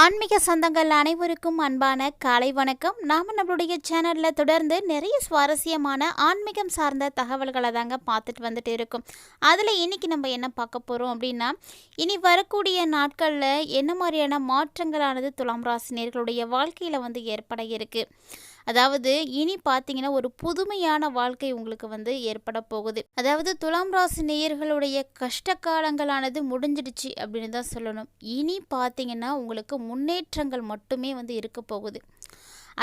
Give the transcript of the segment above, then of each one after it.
ஆன்மீக சொந்தங்கள் அனைவருக்கும் அன்பான காலை வணக்கம். நாம் நம்மளுடைய சேனலில் தொடர்ந்து நிறைய சுவாரஸ்யமான ஆன்மீகம் சார்ந்த தகவல்களை தாங்க பார்த்துட்டு வந்துட்டு இருக்கோம். அதில் இன்றைக்கி நம்ம என்ன பார்க்க போகிறோம் அப்படின்னா இனி வரக்கூடிய நாட்களில் என்ன மாதிரியான மாற்றங்களானது துலாம் ராசினியர்களுடைய வாழ்க்கையில் வந்து ஏற்பட இருக்குது அதாவது இனி பார்த்தீங்கன்னா ஒரு புதுமையான வாழ்க்கை உங்களுக்கு வந்து ஏற்பட போகுது. அதாவது துலாம் ராசி நேயர்களுடைய கஷ்ட காலங்களானது முடிஞ்சிடுச்சு அப்படின்னு தான் சொல்லணும். இனி பார்த்தீங்கன்னா உங்களுக்கு முன்னேற்றங்கள் மட்டுமே வந்து இருக்க போகுது.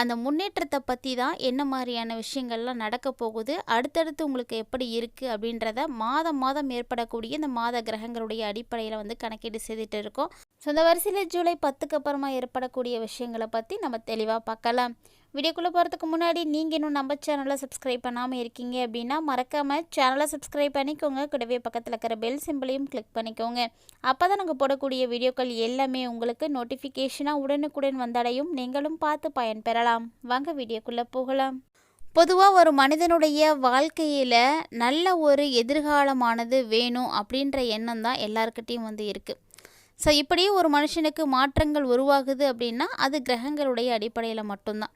அந்த முன்னேற்றத்தை பற்றி தான் என்ன மாதிரியான விஷயங்கள்லாம் நடக்க போகுது அடுத்தடுத்து உங்களுக்கு எப்படி இருக்குது அப்படின்றத மாதம் மாதம் ஏற்படக்கூடிய இந்த மாத கிரகங்களுடைய அடிப்படையில் வந்து கணக்கீடு செய்துட்டு இருக்கோம். ஸோ இந்த வரிசையில் ஜூலை பத்துக்கு அப்புறமா ஏற்படக்கூடிய விஷயங்களை பற்றி நம்ம தெளிவாக பார்க்கலாம். வீடியோக்குள்ளே போகிறதுக்கு முன்னாடி நீங்கள் இன்னும் நம்ம சேனலை சப்ஸ்கிரைப் பண்ணாமல் இருக்கீங்க அப்படின்னா மறக்காமல் சேனலை சப்ஸ்கிரைப் பண்ணிக்கோங்க. கூடவே பக்கத்தில் இருக்கிற பெல் சிம்பிளையும் கிளிக் பண்ணிக்கோங்க. அப்போ தான் நாங்கள் போடக்கூடிய வீடியோக்கள் எல்லாமே உங்களுக்கு நோட்டிஃபிகேஷனாக உடனுக்குடன் வந்தடையும். நீங்களும் பார்த்து பயன்பெறலாம். வாங்க வீடியோக்குள்ளே போகலாம். பொதுவாக ஒரு மனிதனுடைய வாழ்க்கையில் நல்ல ஒரு எதிர்காலமானது வேணும் அப்படின்ற எண்ணம் தான் எல்லாருக்கிட்டேயும் வந்து இருக்குது ஸோ இப்படி ஒரு மனுஷனுக்கு மாற்றங்கள் உருவாகுது அப்படின்னா அது கிரகங்களுடைய அடிப்படையில் மட்டும்தான்.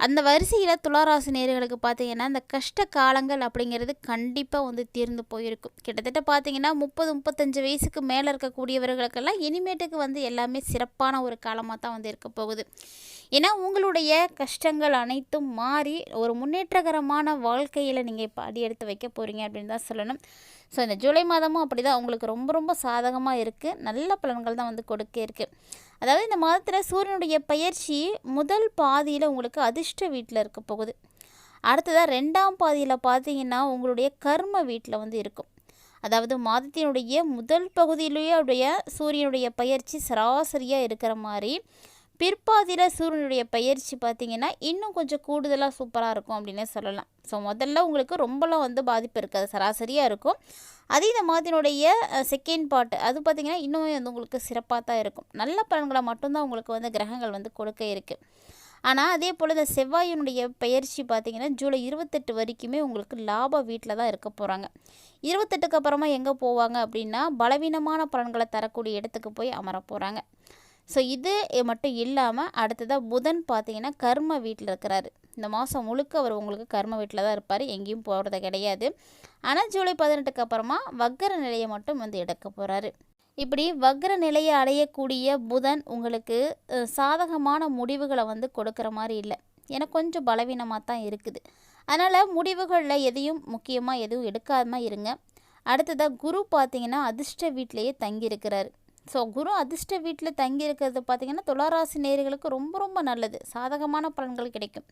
அந்த வரிசையில் துளாராசி நேர்களுக்கு பார்த்தீங்கன்னா இந்த கஷ்ட காலங்கள் அப்படிங்கிறது கண்டிப்பாக வந்து தீர்ந்து போயிருக்கும். கிட்டத்தட்ட பார்த்தீங்கன்னா முப்பது முப்பத்தஞ்சு வயசுக்கு மேலே இருக்கக்கூடியவர்களுக்கெல்லாம் இனிமேட்டுக்கு வந்து எல்லாமே சிறப்பான ஒரு காலமாக தான் வந்து இருக்க போகுது. ஏன்னா உங்களுடைய கஷ்டங்கள் அனைத்தும் மாறி ஒரு முன்னேற்றகரமான வாழ்க்கையில் நீங்கள் இப்போ அடி எடுத்து வைக்க போகிறீங்க அப்படின்னு தான் சொல்லணும். ஸோ இந்த ஜூலை மாதமும் அப்படி தான் உங்களுக்கு ரொம்ப ரொம்ப சாதகமாக இருக்குது நல்ல பலன்கள் தான் வந்து கொடுக்க இருக்குது அதாவது இந்த மாதத்தில் சூரியனுடைய பயிற்சி முதல் பாதியில் உங்களுக்கு அதிர்ஷ்ட வீட்டில் இருக்க போகுது. அடுத்ததாக ரெண்டாம் பாதியில் பார்த்தீங்கன்னா உங்களுடைய கர்ம வீட்டில் வந்து இருக்கும். அதாவது மாதத்தினுடைய முதல் பகுதியிலேயே அவருடைய சூரியனுடைய பயிற்சி சராசரியாக இருக்கிற மாதிரி பிற்பாதியில் சூரியனுடைய பயிற்சி பார்த்திங்கன்னா இன்னும் கொஞ்சம் கூடுதலாக சூப்பராக இருக்கும் அப்படின்னே சொல்லலாம். ஸோ முதல்ல உங்களுக்கு ரொம்பலாம் வந்து பாதிப்பு இருக்காது. சராசரியாக இருக்கும். அதே இந்த மாதிரினுடைய செகண்ட் பார்ட் அது பார்த்திங்கன்னா இன்னுமே வந்து உங்களுக்கு சிறப்பாக தான் இருக்கும். நல்ல பலன்களை மட்டும்தான் உங்களுக்கு வந்து கிரகங்கள் வந்து கொடுக்க இருக்குது ஆனால் அதே போல் இந்த செவ்வாயினுடைய பயிற்சி பார்த்திங்கன்னா ஜூலை இருபத்தெட்டு வரைக்குமே உங்களுக்கு லாப வீட்டில் தான் இருக்க போகிறாங்க இருபத்தெட்டுக்கு அப்புறமா எங்கே போவாங்க அப்படின்னா பலவீனமான பலன்களை தரக்கூடிய இடத்துக்கு போய் அமர போகிறாங்க ஸோ இது மட்டும் இல்லாமல் அடுத்ததாக புதன் பார்த்தீங்கன்னா கர்ம வீட்டில் இருக்கிறாரு. இந்த மாதம் முழுக்க அவர் உங்களுக்கு கர்ம வீட்டில் தான் இருப்பார். எங்கேயும் போகிறது கிடையாது. ஆனால் ஜூலை பதினெட்டுக்கு அப்புறமா வக்கர நிலையை மட்டும் வந்து எடுக்க போகிறாரு இப்படி வக்ர நிலையை அடையக்கூடிய புதன் உங்களுக்கு சாதகமான முடிவுகளை வந்து கொடுக்குற மாதிரி இல்லை. ஏன்னா கொஞ்சம் பலவீனமாக தான் இருக்குது. அதனால் முடிவுகளில் எதையும் முக்கியமாக எதுவும் எடுக்காமல் இருங்க. அடுத்ததாக குரு பார்த்தீங்கன்னா அதிர்ஷ்ட வீட்டிலையே தங்கியிருக்கிறாரு ஸோ குரு அதிர்ஷ்ட வீட்டில் தங்கி இருக்கிறது பார்த்திங்கன்னா துளாராசி நேர்களுக்கு ரொம்ப ரொம்ப நல்லது. சாதகமான பலன்கள் கிடைக்கும்.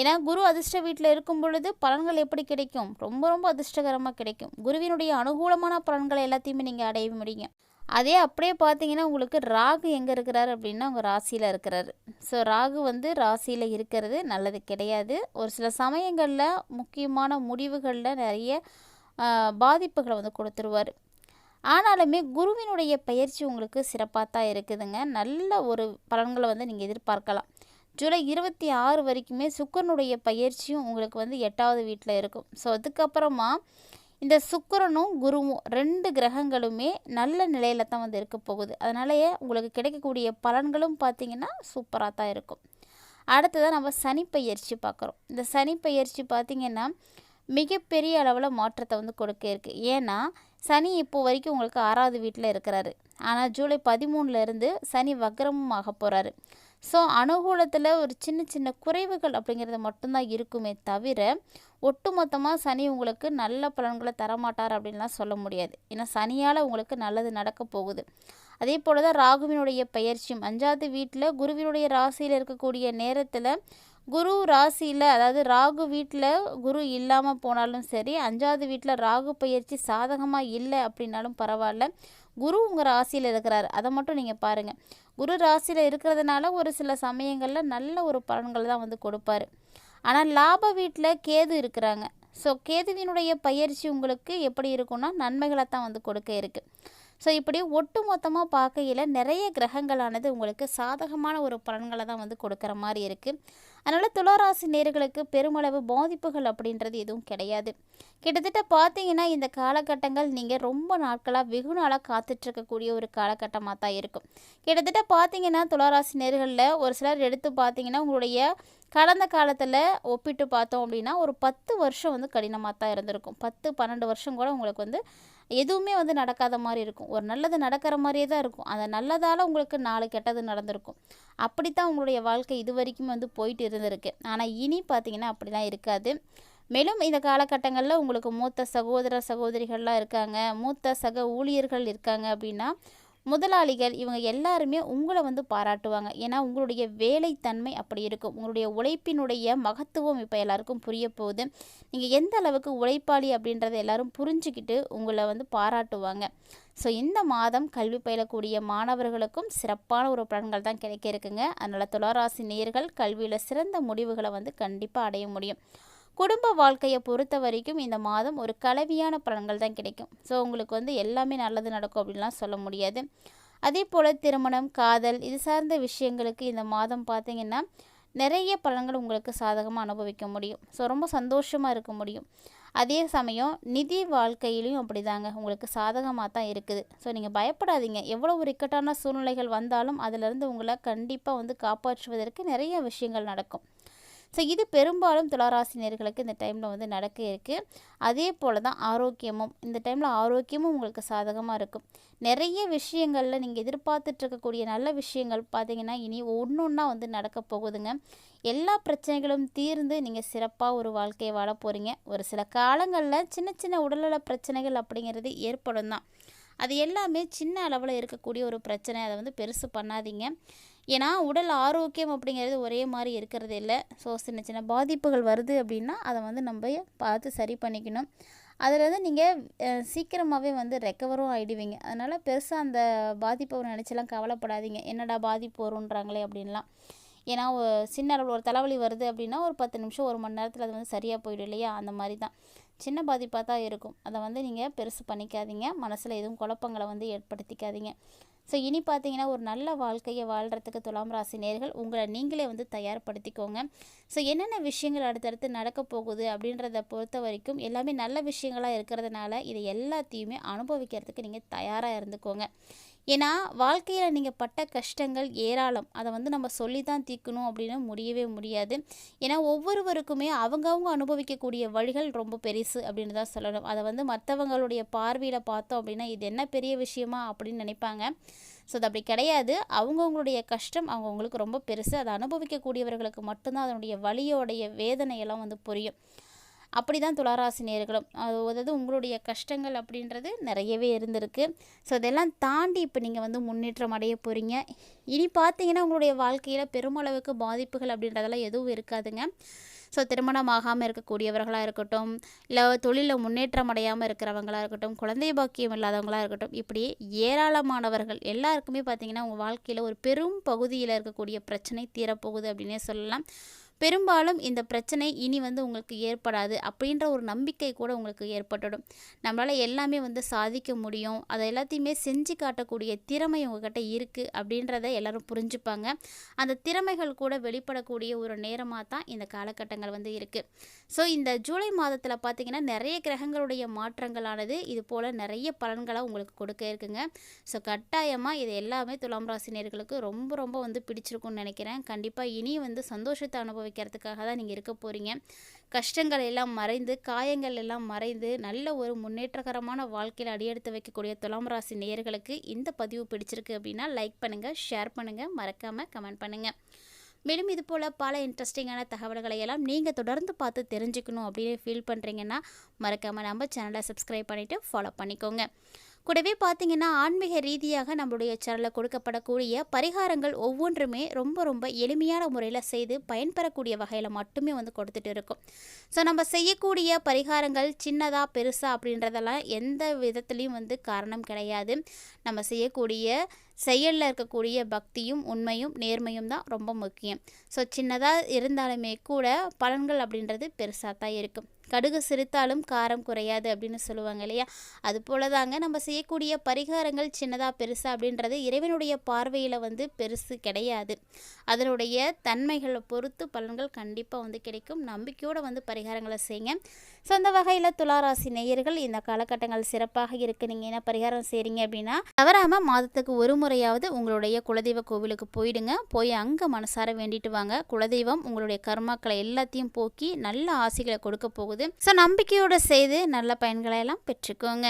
ஏன்னா குரு அதிர்ஷ்ட வீட்டில் இருக்கும் பொழுது பலன்கள் எப்படி கிடைக்கும்? ரொம்ப ரொம்ப அதிர்ஷ்டகரமாக கிடைக்கும். குருவினுடைய அனுகூலமான பலன்களை எல்லாத்தையுமே நீங்கள் அடைய முடியும் அதே அப்படியே பார்த்தீங்கன்னா உங்களுக்கு ராகு எங்கே இருக்கிறாரு அப்படின்னா உங்கள் ராசியில் இருக்கிறாரு. ஸோ ராகு வந்து ராசியில் இருக்கிறது நல்லது கிடையாது. ஒரு சில சமயங்களில் முக்கியமான முடிவுகளில் நிறைய பாதிப்புகளை வந்து கொடுத்துருவார். ஆனாலுமே குருவினுடைய பயிற்சி உங்களுக்கு சிறப்பாக தான் இருக்குதுங்க. நல்ல ஒரு பலன்களை வந்து நீங்கள் எதிர்பார்க்கலாம். ஜூலை இருபத்தி ஆறு வரைக்குமே சுக்கரனுடைய பயிற்சியும் உங்களுக்கு வந்து எட்டாவது வீட்டில் இருக்கும். ஸோ அதுக்கப்புறமா இந்த சுக்கரனும் குருவும் ரெண்டு கிரகங்களுமே நல்ல நிலையில் தான் வந்து இருக்க போகுது. அதனாலேயே உங்களுக்கு கிடைக்கக்கூடிய பலன்களும் பார்த்திங்கன்னா சூப்பராக தான் இருக்கும். அடுத்ததாக நம்ம சனி பயிற்சி பார்க்குறோம் இந்த சனி பயிற்சி பார்த்திங்கன்னா மிகப்பெரிய அளவில் மாற்றத்தை வந்து கொடுக்க இருக்குது ஏன்னா சனி இப்போ வரைக்கும் உங்களுக்கு ஆறாவது வீட்டில் இருக்கிறாரு. ஆனால் ஜூலை பதிமூணுலேருந்து சனி வக்ரமும் ஆக போகிறாரு ஸோ அனுகூலத்தில் ஒரு சின்ன சின்ன குறைவுகள் அப்படிங்கிறது மட்டும்தான் இருக்குமே தவிர ஒட்டுமொத்தமாக சனி உங்களுக்கு நல்ல பலன்களை தரமாட்டார் அப்படின்லாம் சொல்ல முடியாது. ஏன்னா சனியால் உங்களுக்கு நல்லது நடக்க போகுது. அதே போல் தான் ராகுவினுடைய பயிற்சியும் அஞ்சாவது வீட்டில் குருவினுடைய ராசியில் இருக்கக்கூடிய நேரத்தில் குரு ராசியில் அதாவது ராகு வீட்டில் குரு இல்லாமல் போனாலும் சரி அஞ்சாவது வீட்டில் ராகு பயிற்சி சாதகமாக இல்லை அப்படின்னாலும் பரவாயில்ல. குரு உங்கள் ராசியில் இருக்கிறார். அதை மட்டும் நீங்கள் பாருங்கள் குரு ராசியில் இருக்கிறதுனால ஒரு சில சமயங்களில் நல்ல ஒரு பலன்கள் தான் வந்து கொடுப்பாரு. ஆனால் லாப வீட்டில் கேது இருக்கிறாங்க. ஸோ கேதுவினுடைய பயிற்சி உங்களுக்கு எப்படி இருக்குன்னா நன்மைகளை தான் வந்து கொடுக்க இருக்குது ஸோ இப்படி ஒட்டு மொத்தமாக பார்க்கையில் நிறைய கிரகங்களானது உங்களுக்கு சாதகமான ஒரு பலன்களை தான் வந்து கொடுக்குற மாதிரி இருக்குது அதனால் துளாராசி நேர்களுக்கு பெருமளவு பாதிப்புகள் அப்படின்றது எதுவும் கிடையாது. கிட்டத்தட்ட பார்த்தீங்கன்னா இந்த காலகட்டங்கள் நீங்கள் ரொம்ப நாட்களாக வெகு நாளாக காத்துட்ருக்கக்கூடிய ஒரு காலகட்டமாக தான் இருக்கும். கிட்டத்தட்ட பார்த்தீங்கன்னா துளாராசி நேர்களில் ஒரு சிலர் எடுத்து பார்த்தீங்கன்னா உங்களுடைய கடந்த காலத்தில் ஒப்பிட்டு பார்த்தோம் அப்படின்னா ஒரு பத்து வருஷம் வந்து கடினமாக தான் இருந்திருக்கும். பத்து பன்னெண்டு வருஷம் கூட உங்களுக்கு வந்து எதுவுமே வந்து நடக்காத மாதிரி இருக்கும். ஒரு நல்லது நடக்கிற மாதிரியே தான் இருக்கும். அந்த நல்லதால் உங்களுக்கு நாலு கெட்டது நடந்திருக்கும். அப்படி தான் உங்களுடைய வாழ்க்கை இது வரைக்கும் வந்து போயிட்டு இருந்திருக்கு. ஆனால் இனி பார்த்தீங்கன்னா அப்படிலாம் இருக்காது. மேலும் இந்த காலகட்டங்களில் உங்களுக்கு மூத்த சகோதர சகோதரிகள்லாம் இருக்காங்க. மூத்த சக ஊழியர்கள் இருக்காங்க அப்படின்னா முதலாளிகள் இவங்க எல்லாருமே உங்களை வந்து பாராட்டுவாங்க. ஏன்னா உங்களுடைய வேலைத்தன்மை அப்படி இருக்கும். உங்களுடைய உழைப்பினுடைய மகத்துவம் இப்போ எல்லாருக்கும் புரிய போகுது. நீங்கள் எந்த அளவுக்கு உழைப்பாளி அப்படின்றத எல்லாரும் புரிஞ்சுக்கிட்டு உங்களை வந்து பாராட்டுவாங்க. ஸோ இந்த மாதம் கல்வி பயிலக்கூடிய மாணவர்களுக்கும் சிறப்பான ஒரு பலன்கள் தான் கிடைக்க இருக்குங்க. அதனால் துளாராசி நேர்கள் கல்வியில் சிறந்த முடிவுகளை வந்து கண்டிப்பாக அடைய முடியும். குடும்ப வாழ்க்கையை பொறுத்த வரைக்கும் இந்த மாதம் ஒரு கலவியான பலன்கள் தான் கிடைக்கும். ஸோ உங்களுக்கு வந்து எல்லாமே நல்லது நடக்கும் அப்படின்லாம் சொல்ல முடியாது. அதே போல் திருமணம் காதல் இது சார்ந்த விஷயங்களுக்கு இந்த மாதம் பார்த்திங்கன்னா நிறைய பலன்கள் உங்களுக்கு சாதகமாக அனுபவிக்க முடியும். ஸோ ரொம்ப சந்தோஷமாக இருக்க முடியும். அதே சமயம் நிதி வாழ்க்கையிலையும் அப்படி தாங்க உங்களுக்கு சாதகமாக தான் இருக்குது. ஸோ நீங்கள் பயப்படாதீங்க. எவ்வளோ ஒரு இக்கட்டான சூழ்நிலைகள் வந்தாலும் அதிலிருந்து உங்களை கண்டிப்பாக வந்து காப்பாற்றுவதற்கு நிறைய விஷயங்கள் நடக்கும். ஸோ இது பெரும்பாலும் துளாராசினியர்களுக்கு இந்த டைமில் வந்து நடக்க இருக்குது அதே போல் தான் ஆரோக்கியமும். இந்த டைமில் ஆரோக்கியமும் உங்களுக்கு சாதகமாக இருக்கும். நிறைய விஷயங்களில் நீங்கள் எதிர்பார்த்துட்ருக்கக்கூடிய நல்ல விஷயங்கள் பார்த்தீங்கன்னா இனி ஒன்று ஒன்றா வந்து நடக்க போகுதுங்க. எல்லா பிரச்சனைகளும் தீர்ந்து நீங்கள் சிறப்பாக ஒரு வாழ்க்கையை வாழ போகிறீங்க ஒரு சில காலங்களில் சின்ன சின்ன உடல்நல பிரச்சனைகள் அப்படிங்கிறது ஏற்படும் தான். அது எல்லாமே சின்ன அளவில் இருக்கக்கூடிய ஒரு பிரச்சனை. அதை வந்து பெருசு பண்ணாதீங்க. ஏன்னா உடல் ஆரோக்கியம் அப்படிங்கிறது ஒரே மாதிரி இருக்கிறது இல்லை. ஸோ சின்ன சின்ன பாதிப்புகள் வருது அப்படின்னா அதை வந்து நம்ம பார்த்து சரி பண்ணிக்கணும். அதில் நீங்கள் சீக்கிரமாகவே வந்து ரெக்கவரும் ஆகிடுவீங்க அதனால் பெருசாக அந்த பாதிப்பை நினச்செல்லாம் கவலைப்படாதீங்க. என்னடா பாதிப்பு வரும்ன்றாங்களே அப்படின்லாம். ஏன்னா சின்ன அளவில் ஒரு தலைவலி வருது அப்படின்னா ஒரு பத்து நிமிஷம் ஒரு மணி நேரத்தில் அது வந்து சரியாக போயிடும் இல்லையா? அந்த மாதிரி தான். சின்ன பாதிப்பாக தான் இருக்கும். அதை வந்து நீங்கள் பெருசு பண்ணிக்காதீங்க. மனசில் எதுவும் குழப்பங்களை வந்து ஏற்படுத்திக்காதீங்க. ஸோ இனி பார்த்தீங்கன்னா ஒரு நல்ல வாழ்க்கையை வாழ்கிறதுக்கு துலாம் ராசி நேர்கள் உங்களை நீங்களே வந்து தயார்படுத்திக்கோங்க. ஸோ என்னென்ன விஷயங்கள் அடுத்தடுத்து நடக்க போகுது அப்படின்றத பொறுத்த வரைக்கும் எல்லாமே நல்ல விஷயங்களாக இருக்கிறதுனால இதை எல்லாத்தையுமே அனுபவிக்கிறதுக்கு நீங்கள் தயாராக இருந்துக்கோங்க. ஏன்னா வாழ்க்கையில் நீங்கள் பட்ட கஷ்டங்கள் ஏராளம். அதை வந்து நம்ம சொல்லி தான் தீர்க்கணும் அப்படின்னு முடியவே முடியாது. ஏன்னா ஒவ்வொருவருக்குமே அவங்கவுங்க அனுபவிக்கக்கூடிய வழிகள் ரொம்ப பெருசு அப்படின்னு தான் சொல்லணும். அதை வந்து மற்றவங்களுடைய பார்வையில் பார்த்தோம் அப்படின்னா இது என்ன பெரிய விஷயமா அப்படின்னு நினைப்பாங்க. ஸோ அது அப்படி கிடையாது. அவங்கவுங்களுடைய கஷ்டம் அவங்கவுங்களுக்கு ரொம்ப பெருசு. அதை அனுபவிக்கக்கூடியவர்களுக்கு மட்டும்தான் அதனுடைய வழியோடைய வேதனையெல்லாம் வந்து புரியும். அப்படி தான் துளாராசி நேர்களும் அதாவது உங்களுடைய கஷ்டங்கள் அப்படின்றது நிறையவே இருந்திருக்கு. ஸோ இதெல்லாம் தாண்டி இப்போ நீங்கள் வந்து முன்னேற்றம் அடைய போகிறீங்க இனி பார்த்தீங்கன்னா உங்களுடைய வாழ்க்கையில் பெருமளவுக்கு பாதிப்புகள் அப்படின்றதெல்லாம் எதுவும் இருக்காதுங்க. ஸோ திருமணம் ஆகாமல் இருக்கக்கூடியவர்களாக இருக்கட்டும் இல்லை தொழிலில் முன்னேற்றம் அடையாமல் இருக்கிறவங்களாக இருக்கட்டும் குழந்தை பாக்கியம் இல்லாதவங்களாக இருக்கட்டும் இப்படி ஏராளமானவர்கள் எல்லாருக்குமே பார்த்திங்கன்னா உங்கள் வாழ்க்கையில் ஒரு பெரும் பகுதியில் இருக்கக்கூடிய பிரச்சனை தீரப்போகுது அப்படின்னே சொல்லலாம். பெரும்பாலும் இந்த பிரச்சனை இனி வந்து உங்களுக்கு ஏற்படாது அப்படின்ற ஒரு நம்பிக்கை கூட உங்களுக்கு ஏற்பட்டுடும் நம்மளால் எல்லாமே வந்து சாதிக்க முடியும். அதை எல்லாத்தையுமே செஞ்சு காட்டக்கூடிய திறமை உங்ககிட்ட இருக்குது அப்படின்றத எல்லோரும் புரிஞ்சுப்பாங்க. அந்த திறமைகள் கூட வெளிப்படக்கூடிய ஒரு நேரமாக தான் இந்த காலகட்டங்கள் வந்து இருக்குது ஸோ இந்த ஜூலை மாதத்தில் பார்த்திங்கன்னா நிறைய கிரகங்களுடைய மாற்றங்களானது இது போல் நிறைய பலன்களை உங்களுக்கு கொடுக்க இருக்குங்க. ஸோ கட்டாயமாக இது எல்லாமே துலாம் ராசினியர்களுக்கு ரொம்ப ரொம்ப வந்து பிடிச்சிருக்கும்னு நினைக்கிறேன். கண்டிப்பாக இனி வந்து சந்தோஷத்தை அனுபவி வைக்கிறதுக்காக தான் நீங்கள் இருக்க போகிறீங்க கஷ்டங்கள் எல்லாம் மறைந்து காயங்கள் எல்லாம் மறைந்து நல்ல ஒரு முன்னேற்றகரமான வாழ்க்கையில் அடியெடுத்து வைக்கக்கூடிய துலாம் ராசி நேயர்களுக்கு இந்த பதிவு பிடிச்சிருக்கு அப்படின்னா லைக் பண்ணுங்கள் ஷேர் பண்ணுங்கள் மறக்காமல் கமெண்ட் பண்ணுங்கள் மேலும் இது போல் பல இன்ட்ரெஸ்டிங்கான தகவல்களை எல்லாம் நீங்கள் தொடர்ந்து பார்த்து தெரிஞ்சுக்கணும் அப்படின்னு ஃபீல் பண்ணுறீங்கன்னா மறக்காமல் நம்ம சேனலை சப்ஸ்கிரைப் பண்ணிவிட்டு ஃபாலோ பண்ணிக்கோங்க. கூடவே பார்த்தீங்கன்னா ஆன்மீக ரீதியாக நம்மளுடைய சேனலில் கொடுக்கப்படக்கூடிய பரிகாரங்கள் ஒவ்வொன்றுமே ரொம்ப ரொம்ப எளிமையான முறையில் செய்து பயன்பெறக்கூடிய வகையில் மட்டுமே வந்து கொடுத்துட்டு இருக்கும். ஸோ நம்ம செய்யக்கூடிய பரிகாரங்கள் சின்னதாக பெருசாக அப்படின்றதெல்லாம் எந்த விதத்துலேயும் வந்து காரணம் கிடையாது. நம்ம செய்யக்கூடிய செயலில் இருக்கக்கூடிய பக்தியும் உண்மையும் நேர்மையும் தான் ரொம்ப முக்கியம். ஸோ சின்னதாக இருந்தாலுமே கூட பலன்கள் அப்படின்றது பெருசாக தான் இருக்கும். கடுகு சிரித்தாலும் காரம் குறையாது அப்படின்னு சொல்லுவாங்க இல்லையா? அது போல தாங்க நம்ம செய்யக்கூடிய பரிகாரங்கள் சின்னதாக பெருசா அப்படின்றது இறைவனுடைய பார்வையில் வந்து பெருசு கிடையாது. அதனுடைய தன்மைகளை பொறுத்து பலன்கள் கண்டிப்பாக வந்து கிடைக்கும். நம்பிக்கையோடு வந்து பரிகாரங்களை செய்யுங்க. ஸோ அந்த வகையில் துளாராசி நேயர்கள் இந்த காலகட்டங்கள் சிறப்பாக இருக்கு. நீங்கள் என்ன பரிகாரம் செய்கிறீங்க அப்படின்னா தவறாமல் மாதத்துக்கு ஒரு முறையாவது உங்களுடைய குலதெய்வ கோவிலுக்கு போயிடுங்க. போய் அங்கே மனசார வேண்டிட்டு வாங்க. குலதெய்வம் உங்களுடைய கர்மாக்களை எல்லாத்தையும் போக்கி நல்ல ஆசைகளை கொடுக்க போகுது ஸோ நம்பிக்கையோடு செய்து நல்ல பயன்களை எல்லாம் பெற்றுக்கோங்க.